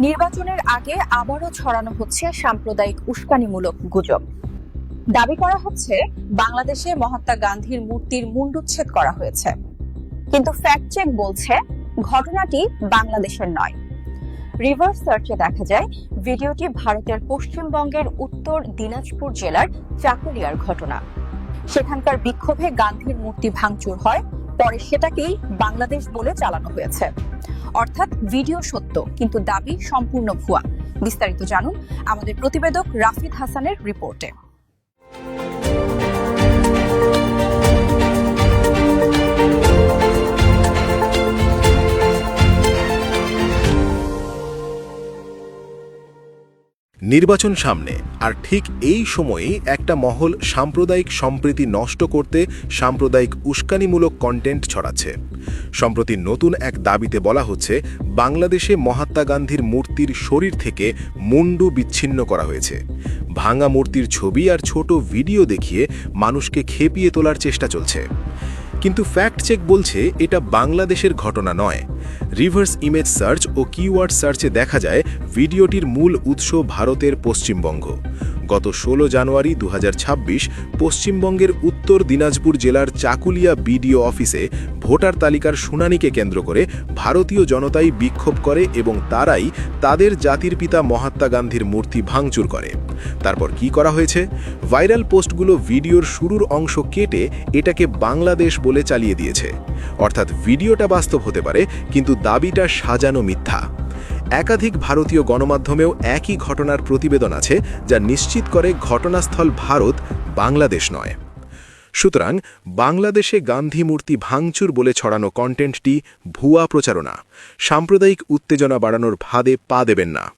নির্বাচনের আগে আবারও ছড়ানো হচ্ছে সাম্প্রদায়িক উস্কানিমূলক গুজব। দাবি করা হচ্ছে, বাংলাদেশে মহাত্মা গান্ধীর মূর্তির মুন্ডুচ্ছেদ করা হয়েছে। কিন্তু ফ্যাক্ট চেক বলছে, ঘটনাটি বাংলাদেশের নয়। রিভার্স সার্চে দেখা যায়, ভিডিওটি ভারতের পশ্চিমবঙ্গের উত্তর দিনাজপুর জেলার চাকুলিয়ার ঘটনা। সেখানকার বিক্ষোভে গান্ধীর মূর্তি ভাঙচুর হয় পরে সেটাকেই বাংলাদেশ বলে চালানো হয়েছে। অর্থাৎ ভিডিও সত্য, কিন্তু দাবি সম্পূর্ণ ভুয়া। বিস্তারিত জানুন আমাদের প্রতিবেদক রাফিদ হাসানের রিপোর্টে। নির্বাচন সামনে, আর ঠিক এই সময়েই একটা মহল সাম্প্রদায়িক সম্প্রীতি নষ্ট করতে সাম্প্রদায়িক উস্কানিমূলক কন্টেন্ট ছড়াচ্ছে। সম্প্রতি নতুন এক দাবিতে বলা হচ্ছে, বাংলাদেশে মহাত্মা গান্ধীর মূর্তির শরীর থেকে মুন্ডু বিচ্ছিন্ন করা হয়েছে। ভাঙা মূর্তির ছবি আর ছোট ভিডিও দেখিয়ে মানুষকে খেপিয়ে তোলার চেষ্টা চলছে। কিন্তু ফ্যাক্ট চেক বলছে, এটা বাংলাদেশের ঘটনা নয়। রিভার্স ইমেজ সার্চ ও কিওয়ার্ড সার্চে দেখা যায় ভিডিওটির মূল উৎস ভারতের পশ্চিমবঙ্গ। গত ষোলো জানুয়ারি দু হাজার ছাব্বিশ পশ্চিমবঙ্গের উত্তর দিনাজপুর জেলার চাকুলিয়া বিডিও অফিসে ভোটার তালিকার শুনানিকে কেন্দ্র করে ভারতীয় জনতাই বিক্ষোভ করে এবং তারাই তাদের জাতির পিতা মহাত্মা গান্ধীর মূর্তি ভাঙচুর করে। তারপর কি করা হয়েছে? ভাইরাল পোস্টগুলো ভিডিওর শুরুর অংশ কেটে এটাকে বাংলাদেশ বলে চালিয়ে দিয়েছে। অর্থাৎ ভিডিওটা বাস্তব হতে পারে, কিন্তু দাবিটা সাজানো মিথ্যা। একাধিক ভারতীয় গণমাধ্যমেও একই ঘটনার প্রতিবেদন আছে যা নিশ্চিত করে ঘটনাস্থল ভারত বাংলাদেশ নয়। সুতরাং বাংলাদেশে গান্ধী মূর্তি ভাঙচুর বলে ছড়ানো কন্টেন্টটি ভুয়া প্রচারণা। সাম্প্রদায়িক উত্তেজনা বাড়ানোর ফাঁদে পা দেবেন না।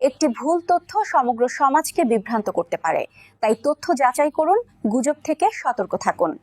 একটি ভুল তথ্য সমগ্র সমাজকে বিভ্রান্ত করতে পারে। তাই তথ্য যাচাই করুন, গুজব থেকে সতর্ক থাকুন।